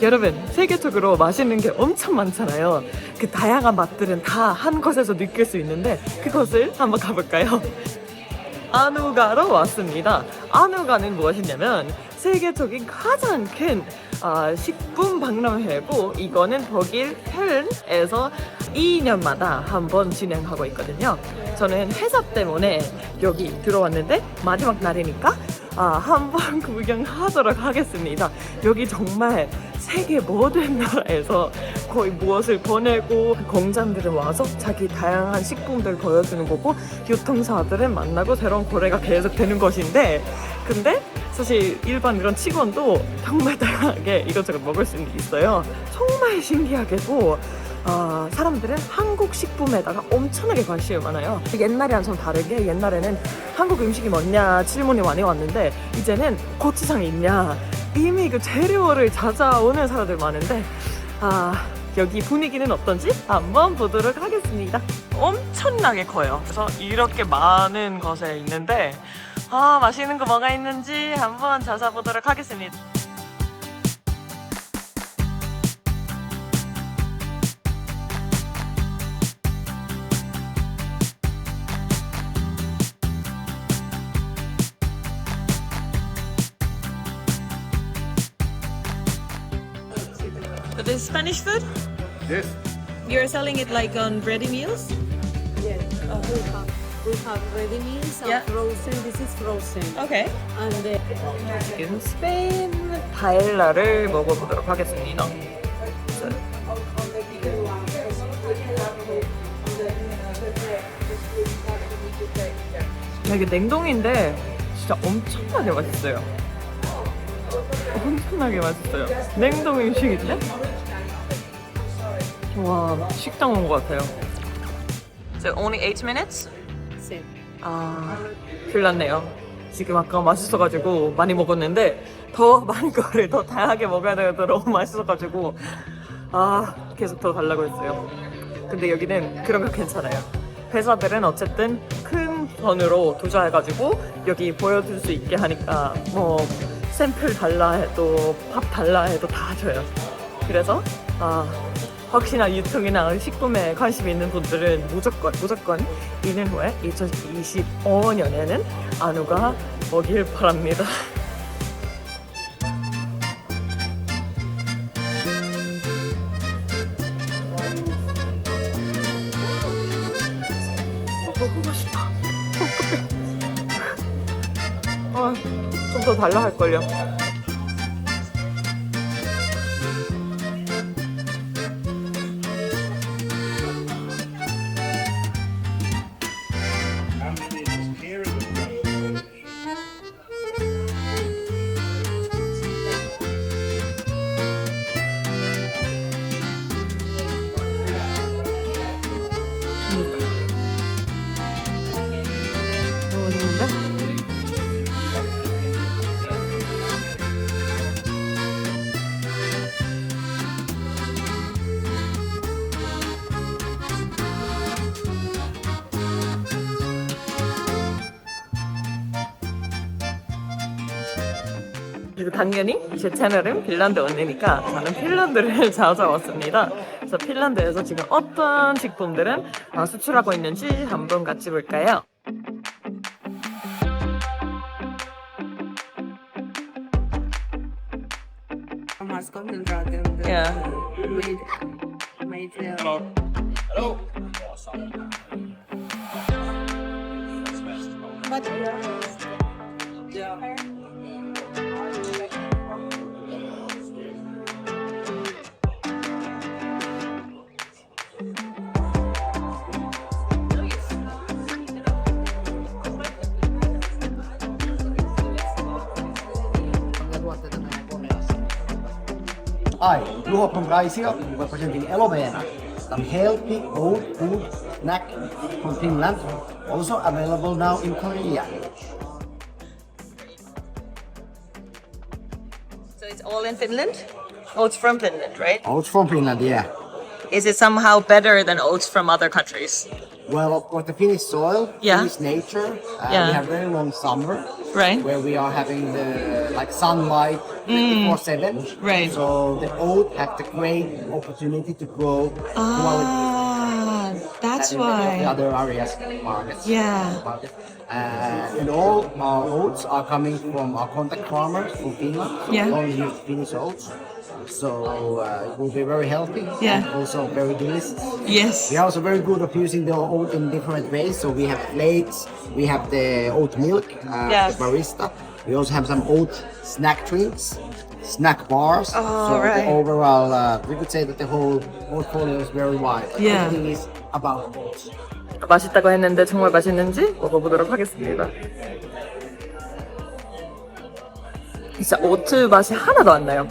여러분 세계적으로 맛있는 게 엄청 많잖아요. 그 다양한 맛들은 다 한 곳에서 느낄 수 있는데 그곳을 한번 가볼까요? 아누가로 왔습니다. 아누가는 무엇이냐면 세계적인 가장 큰 아, 식품 박람회고 이거는 독일 헬에서 2년마다 한 번 진행하고 있거든요. 저는 회사 때문에 여기 들어왔는데 마지막 날이니까 아, 한번 구경하도록 하겠습니다. 여기 정말 세계 모든 나라에서 거의 무엇을 보내고 공장들은 와서 자기 다양한 식품들 보여주는 거고 유통사들은 만나고 새로운 거래가 계속 되는 것인데 근데 사실 일반 이런 직원도 정말 다양하게 이것저것 먹을 수 있어요. 정말 신기하게도 아, 사람들은 한국 식품에다가 엄청나게 관심이 많아요. 옛날이랑 좀 다르게 옛날에는 한국 음식이 뭐냐 질문이 많이 왔는데 이제는 고추장이 있냐 이미 그 재료를 찾아오는 사람들 많은데 아 여기 분위기는 어떤지 한번 보도록 하겠습니다. 엄청나게 커요. 그래서 이렇게 많은 것에 있는데 아 맛있는 거 뭐가 있는지 한번 찾아보도록 하겠습니다. This is Spanish food? Yes. You're selling it like on ready meals? Yes, uh, we have we have ready meals and Yeah. frozen. This is frozen, Okay. and the 지금 스페인 파엘라를 먹어보도록 하겠습니다. 이게 냉동인데 진짜 엄청나게 맛있어요. 엄청나게 맛있어요. 냉동 음식인데? 와, 식당 온 것 같아요. So only 8 minutes? 아, 큰일 났네요. 지금 아까 맛있어가지고 많이 먹었는데 더 많은 거를 더 다양하게 먹어야 너무 맛있어가지고 아 계속 더 달라고 했어요. 근데 여기는 그런 거 괜찮아요. 회사들은 어쨌든 큰 돈으로 투자해가지고 여기 보여줄 수 있게 하니까 뭐 샘플 달라 해도 밥 달라 해도 다 줘요. 그래서 아 혹시나 유통이나 식품에 관심 있는 분들은 무조건 무조건 2년 후에 2025년에는 안우가 오길 바랍니다. 먹고 싶다. 더 달라 할걸요. 그리고 당연히 제 채널은 핀란드 언니니까 저는 핀란드를 찾아왔습니다. 그래서 핀란드에서 지금 어떤 식품들은 아, 수출하고 있는지 한번 같이 볼까요? Yeah. Made uh, But I, Juho from Raisio, representing Elovena, a healthy old food snack from Finland, also available now in Korea. So it's all in Finland? Oats from Finland, right? Oats from Finland, yeah. Is it somehow better than oats from other countries? Well, of course, the Finnish soil, Yeah. Finnish nature. Uh, Yeah. We have very long summer Right. where we are having the like sunlight 24/7. Right. So the oat have the great opportunity to grow quality. Ah, that's and many of the why. other areas markets. Yeah. Market. Uh, and all our oats are coming from our contact farmers from Finland. So Yeah. we only use Finnish oats So uh, it will be very healthy Yeah. and also very delicious. Yes. We are also very good of using the oat in different ways. So we have flakes, we have the oat milk, uh, Yes. the barista. We also have some oat snack drinks, snack bars. Oh, so right. the overall, uh, we could say that the whole portfolio is very wide. But Yeah. Everything is about oats. 맛있다고 했는데 정말 맛있는지 먹어보도록 하겠습니다. 진짜 오트 맛이 하나도 안 나요.